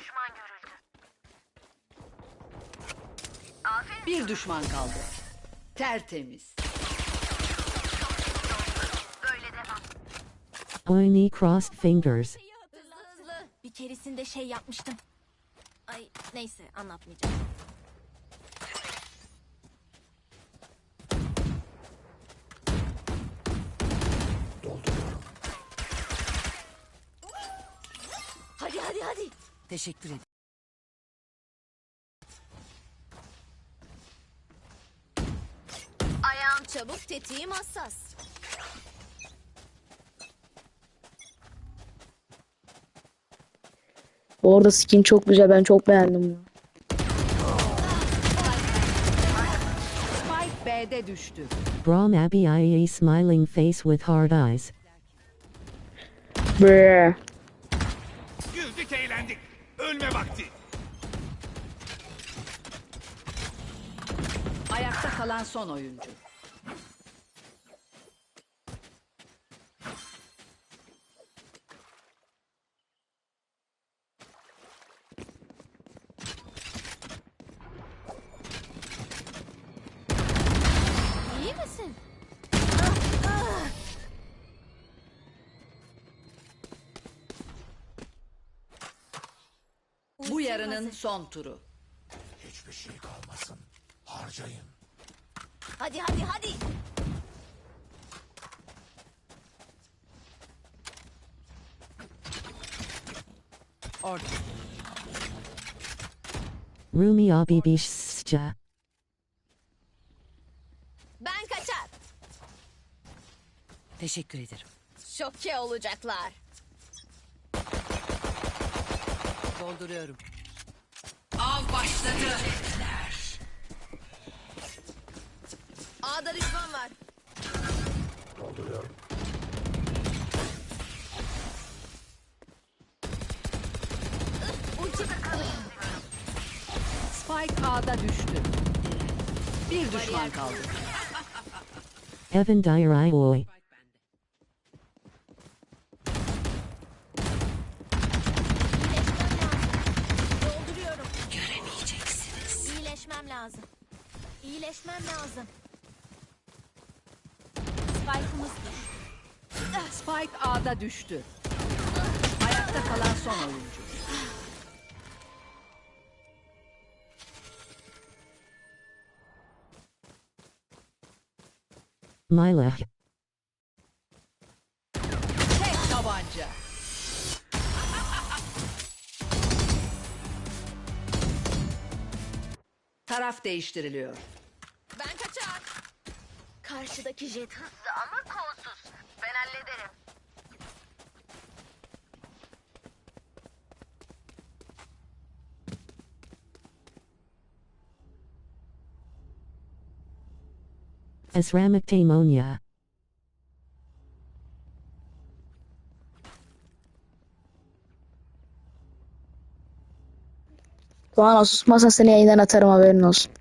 düşman görüldü. Bir düşman kaldı. Tertemiz. Böyle devam. Oiny crossed fingers. Hızlı hızlı. Bir keresinde şey yapmıştım. Ay neyse anlatmayacağım. Hadi hadi hadi. Teşekkür ederim. Ayağım çabuk, tetiğim hassas. Bu arada skin çok güzel. Ben çok beğendim bunu. Spike B'de düştü. Brom Abby smiling face with hard eyes. Brrr. Güldük eğlendik. Ölme vakti. Ayakta kalan son oyuncu. Yarının son turu. Hiçbir şey kalmasın. Harcayın. Hadi hadi hadi. Orta. Rumi Abi Bishsja. Ben kaçar. Teşekkür ederim. Şoke olacaklar. Dolduruyorum. Başladı. A'da düşman var. Ulti Spike A'da düştü. Bir düşman kaldı. Evan Dyer Ioy. Lazım. İyileşmem lazım. Spike'ımız düştü. Spike A'da düştü. Ayakta kalan son oyuncu. Milah. Taraf değiştiriliyor. Ben kaçar. Karşıdaki jet Hızlı ama kolsuz. Ben hallederim. Asramik Tamonia. Doğan susmazsan seni yayından atarım haberin olsun.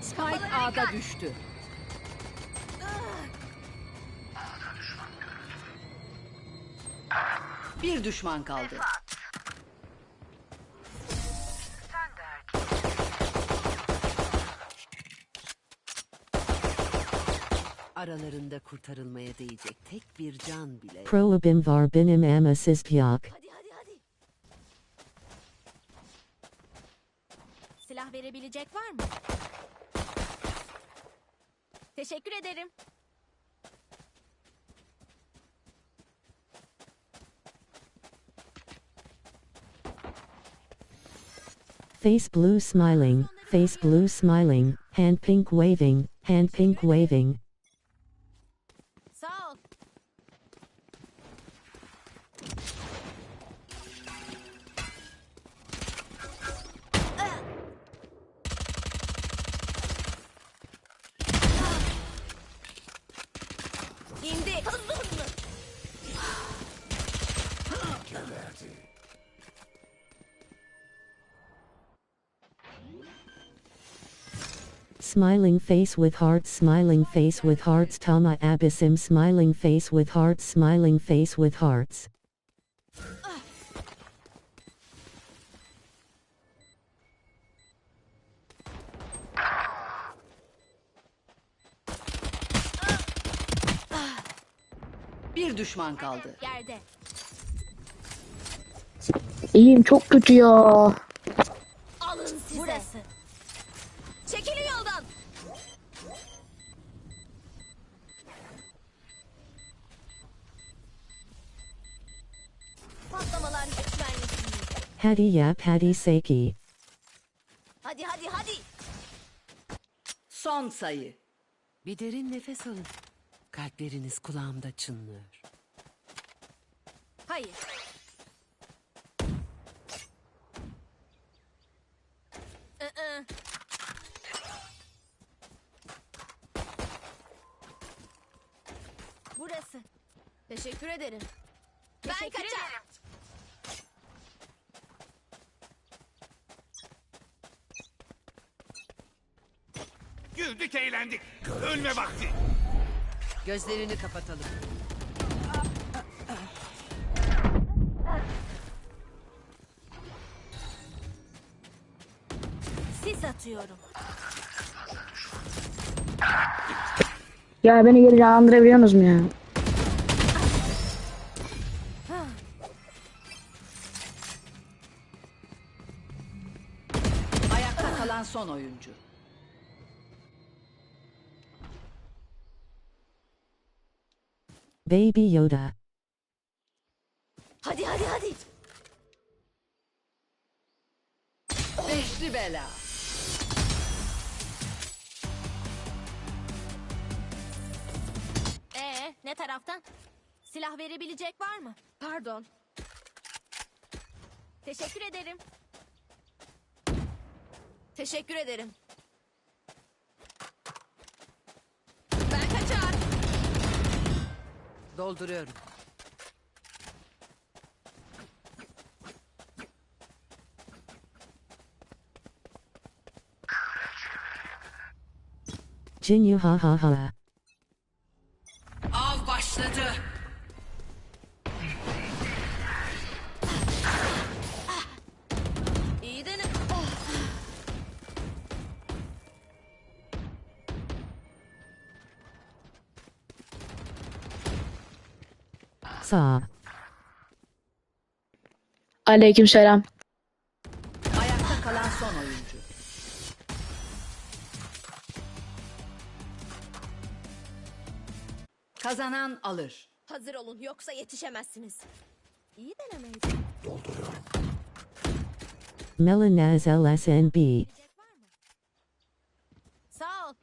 Spike A'da düştü. Bir düşman kaldı. Aralarında kurtarılmaya değecek tek bir can bile. Proabim var binim am assistyak. Hadi hadi hadi. Silah verebilecek var mı? Teşekkür ederim. Face blue smiling, face blue smiling, hand pink waving, hand pink waving. Smiling face with hearts, smiling face with hearts, Tama Abyssim, smiling face with hearts, smiling face with hearts. Bir düşman kaldı. Yerde. İyiyim çok kötü ya. Alın size. Burası. Çekilin yoldan. Patlamalar vermesin. Hadi yap hadi seki. Hadi hadi hadi. Son sayı. Bir derin nefes alın. Kalpleriniz kulağımda çınlıyor. Hayır. Teşekkür ederim. ben kaçar. Güldük eğlendik. Ölme vakti. Gözlerini kapatalım. Sis atıyorum. Ya beni geri canlandırabiliyorsunuz mu ya? Baby Yoda. Hadi hadi hadi. Beşli bela. Ee, ne taraftan? Silah verebilecek var mı? Pardon. Teşekkür ederim. Teşekkür ederim. Dolduruyorum. Jinyu ha ha ha. Saw. Aleykümselam. Ayakta kalan son oyuncu. Kazanan alır. Hazır olun yoksa yetişemezsiniz. İyi denemeydi. Melanaz LSNB. Sağ ol.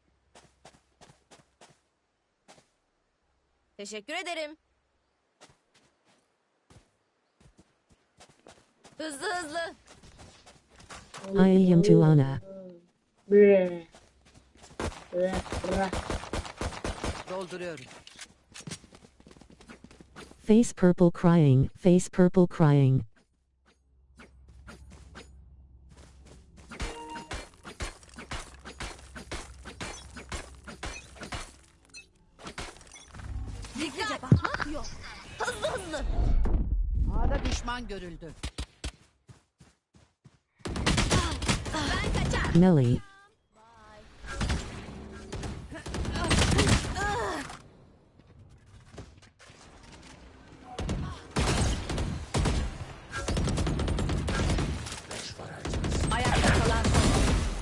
Teşekkür ederim. Hızlı hızlı. I am Tuana. Dolduruyorum. Face purple crying, face purple crying. Dikkat. Bak ne yapıyor? Hızlı hızlı. A'da düşman görüldü.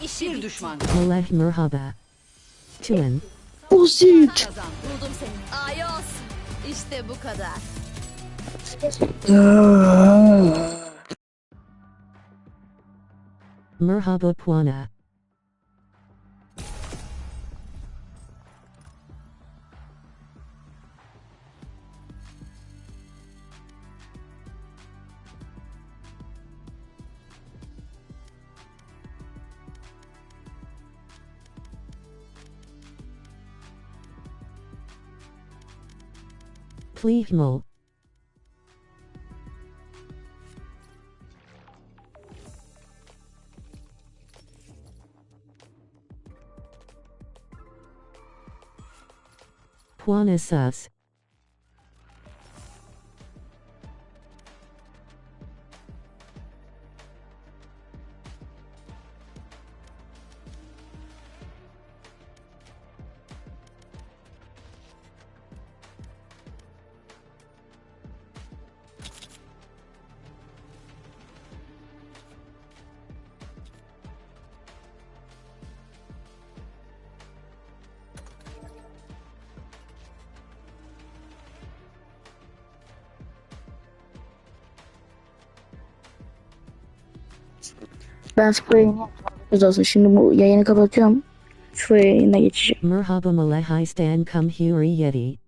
İşi Bir düşman. Maleh merhaba. Basit. Kazandı. Buldum seni. Ayos. İşte bu kadar. Merhaba Puana. Plihmul. Quantas us. Ben spor yayını olsun. Şimdi bu yayını kapatıyorum. Spor yayına geçeceğim. Merhaba Malahai Stan Huri Yeti.